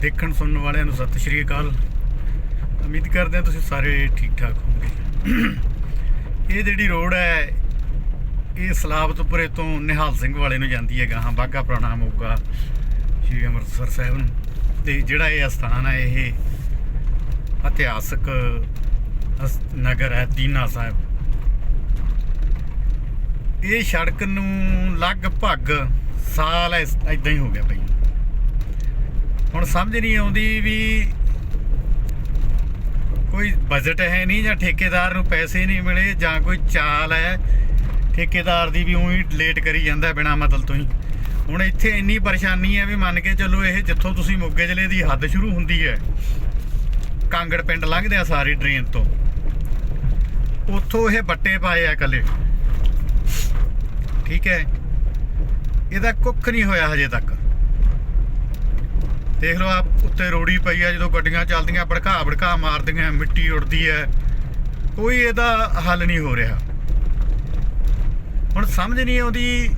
ਦੇਖਣ ਸੁਣਨ ਵਾਲਿਆਂ ਨੂੰ ਸਤਿ ਸ਼੍ਰੀ ਅਕਾਲ। ਉਮੀਦ ਕਰਦੇ ਹਾਂ ਤੁਸੀਂ ਸਾਰੇ ਠੀਕ ਠਾਕ ਹੋਵੋਗੇ। ਇਹ ਜਿਹੜੀ ਰੋਡ ਹੈ, ਇਹ ਸਲਾਬਤਪੁਰੇ ਤੋਂ ਨਿਹਾਲ ਸਿੰਘ ਵਾਲੇ ਨੂੰ ਜਾਂਦੀ ਹੈ ਗਾਹਾਂ ਬਾਗਾ ਪੁਰਾਣਾ ਮੋਗਾ, ਸ਼੍ਰੀ ਅੰਮ੍ਰਿਤਸਰ ਸਾਹਿਬ ਨੂੰ। ਤੇ ਜਿਹੜਾ ਇਹ ਅਸਥਾਨ ਹੈ, ਇਹ ਇਤਿਹਾਸਕ ਅਸ- ਨਗਰ ਹੈ, ਦੀਨਾ ਸਾਹਿਬ। ਇਹ ਸੜਕ ਨੂੰ ਲਗਭਗ ਸਾਲ ਇਦਾਂ ਹੀ ਹੋ ਗਿਆ ਭਾਈ। ਸਮਝ ਨਹੀਂ ਆਉਂਦੀ ਵੀ ਕੋਈ ਬਜਟ ਹੈ ਨਹੀਂ ਜਾਂ ਠੇਕੇਦਾਰ ਨੂੰ ਪੈਸੇ ਨਹੀਂ ਮਿਲੇ ਜਾਂ ਕੋਈ ਚਾਲ ਹੈ। ਠੇਕੇਦਾਰ ਦੀ ਵੀ ਉਹੀ ਲੇਟ ਕਰੀ ਜਾਂਦਾ ਬਿਨਾ ਮਤਲਬ ਤੋਂ ਹੀ। ਹੁਣ ਇੱਥੇ ਇੰਨੀ ਪਰੇਸ਼ਾਨੀ ਹੈ ਵੀ ਮੰਨ ਕੇ ਚੱਲੋ ਇਹ ਜਿੱਥੋਂ ਤੁਸੀਂ ਮੋਗੇ ਜ਼ਿਲ੍ਹੇ ਦੀ ਹੱਦ ਸ਼ੁਰੂ ਹੁੰਦੀ ਹੈ, ਕਾਂਗੜ ਪਿੰਡ ਲੰਘਦੇ ਆ ਸਾਰੀ ਡਰੇਨ ਤੋਂ। ਉੱਥੋਂ ਇਹ ਬੱਟੇ ਪਾਏ ਆ ਇਕੱਲੇ। ਠੀਕ ਹੈ? ਇਹਦਾ ਕੁੱਖ ਨਹੀਂ ਹੋਇਆ ਹਜੇ ਤੱਕ। ਦੇਖ ਲਓ ਆ ਉੱਤੇ ਰੋੜੀ ਪਈ ਆ, ਜਦੋਂ ਗੱਡੀਆਂ ਚੱਲਦੀਆਂ, ਭੜਕਾ ਭੜਕਾ ਮਾਰਦੀਆਂ, ਮਿੱਟੀ ਉੱਡਦੀ ਹੈ। ਕੋਈ ਇਹਦਾ ਹੱਲ ਨਹੀਂ ਹੋ ਰਿਹਾ। ਹੁਣ ਸਮਝ ਨਹੀਂ ਆਉਂਦੀ,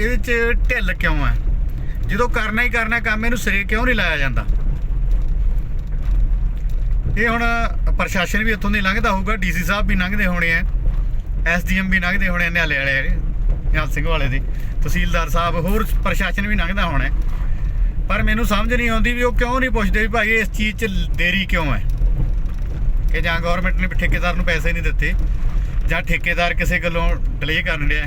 ਇਹਦੇ 'ਚ ਢਿੱਲ ਕਿਉਂ ਹੈ? ਜਦੋਂ ਕਰਨਾ ਹੀ ਕਰਨਾ, ਕੰਮ ਇਹਨੂੰ ਸਿਰੇ ਕਿਉਂ ਨਹੀਂ ਲਾਇਆ ਜਾਂਦਾ? ਇਹ ਹੁਣ ਪ੍ਰਸ਼ਾਸਨ ਵੀ ਇੱਥੋਂ ਦੀ ਲੰਘਦਾ ਹੋਊਗਾ, ਡੀਸੀ ਸਾਹਿਬ ਵੀ ਲੰਘਦੇ ਹੋਣੇ ਆ, ਐਸਡੀਐਮ ਵੀ ਲੰਘਦੇ ਹੋਣੇ ਆ, ਨਿਆਲੇ ਵਾਲੇ, ਨਿਹਾਲ ਸਿੰਘ ਵਾਲੇ ਦੇ। ਤਹਿਸੀਲਦਾਰ ਸਾਹਿਬ, ਹੋਰ ਪ੍ਰਸ਼ਾਸਨ ਵੀ ਲੰਘਦਾ ਹੋਣਾ ਪਰ ਮੈਨੂੰ ਸਮਝ ਨਹੀਂ ਆਉਂਦੀ ਵੀ ਉਹ ਕਿਉਂ ਨਹੀਂ ਪੁੱਛਦੇ ਵੀ ਭਾਈ ਇਸ ਚੀਜ਼ 'ਚ ਦੇਰੀ ਕਿਉਂ ਹੈ? ਕਿ ਜਾਂ ਗਵਰਨਮੈਂਟ ਨੇ ਠੇਕੇਦਾਰ ਨੂੰ ਪੈਸੇ ਨਹੀਂ ਦਿੱਤੇ, ਜਾਂ ਠੇਕੇਦਾਰ ਕਿਸੇ ਗੱਲੋਂ ਡਿਲੇ ਕਰਨ ਰਿਹਾ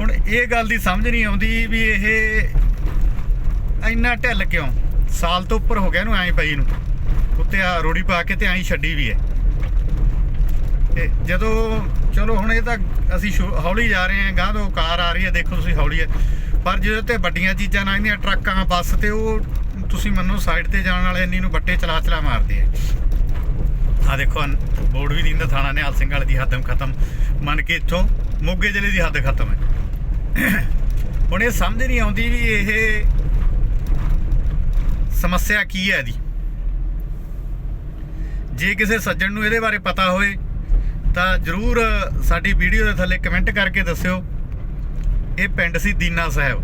ਹੁਣ ਇਹ ਗੱਲ ਦੀ ਸਮਝ ਨਹੀਂ ਆਉਂਦੀ ਵੀ ਇਹ ਇੰਨਾ ਢਿੱਲ ਕਿਉਂ? ਸਾਲ ਤੋਂ ਉੱਪਰ ਹੋ ਗਿਆ ਇਹਨੂੰ ਐਂ ਪਈ ਨੂੰ। ਉੱਤੇ ਆ ਰੋੜੀ ਪਾ ਕੇ ਤੇ ਐਂ ਛੱਡੀ ਵੀ ਹੈ। ਤੇ ਜਦੋਂ ਚਲੋ ਹੁਣ ਇਹ ਤਾਂ ਅਸੀਂ ਸ਼ੁ- ਹੌਲੀ ਜਾ ਰਹੇ ਹਾਂ ਗਾਂ ਤੋਂ ਕਾਰ ਆ ਰਹੀ ਹੈ, ਦੇਖੋ ਤੁਸੀਂ ਹੌਲੀ ਹੈ। ਪਰ ਜਦੋਂ ਤੇ ਵੱਡੀਆਂ ਚੀਜ਼ਾਂ ਨਾਲ ਇਹਦੀਆਂ ਟਰੱਕਾਂ, ਬੱਸ ਤੇ ਉਹ ਤੁਸੀਂ ਮੰਨੋ ਸਾਈਡ ਤੇ ਜਾਣ ਵਾਲੇ ਇੰਨੀ ਨੂੰ ਬੱਟੇ ਚਲਾ ਚਲਾ ਮਾਰਦੇ ਆ। ਆ ਦੇਖੋ ਬੋਰਡ ਵੀ ਦਿੰਦਾ ਥਾਣਾ ਨਿਹਾਲ ਸਿੰਘ ਵਾਲੇ ਦੀ ਹੱਦਮ ਖਤਮ। ਮੰਨ ਕੇ ਇੱਥੋਂ ਮੋਗੇ ਜ਼ਿਲ੍ਹੇ ਦੀ ਹੱਦ ਖਤਮ ਹੈ। ਹੁਣ ਇਹ ਸਮਝ ਨਹੀਂ ਆਉਂਦੀ ਵੀ ਇਹ ਸਮੱਸਿਆ ਕੀ ਹੈ ਇਹਦੀ। ਜੇ ਕਿਸੇ ਸੱਜਣ ਨੂੰ ਇਹਦੇ ਬਾਰੇ ਪਤਾ ਹੋਵੇ ਤਾਂ ਜਰੂਰ ਸਾਡੀ ਵੀਡੀਓ ਦੇ ਥੱਲੇ ਕਮੈਂਟ ਕਰਕੇ ਦੱਸਿਓ। ਇਹ ਪਿੰਡ ਸੀ ਦੀਨਾ ਸਾਹਿਬ।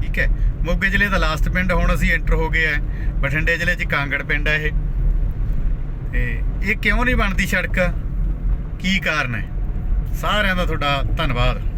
ਠੀਕ ਹੈ? ਮੋਗੇ ਜ਼ਿਲ੍ਹੇ ਦਾ ਲਾਸਟ ਪਿੰਡ, ਹੁਣ ਅਸੀਂ ਐਂਟਰ ਹੋ ਗਏ ਆ। ਬਠਿੰਡੇ ਜ਼ਿਲ੍ਹੇ 'ਚ ਕਾਂਗੜ ਪਿੰਡ ਹੈ ਇਹ। ਤੇ ਇਹ ਕਿਉਂ ਨਹੀਂ ਬਣਦੀ ਸੜਕ? ਕੀ ਕਾਰਨ ਹੈ? ਸਾਰਿਆਂ ਦਾ ਤੁਹਾਡਾ ਧੰਨਵਾਦ।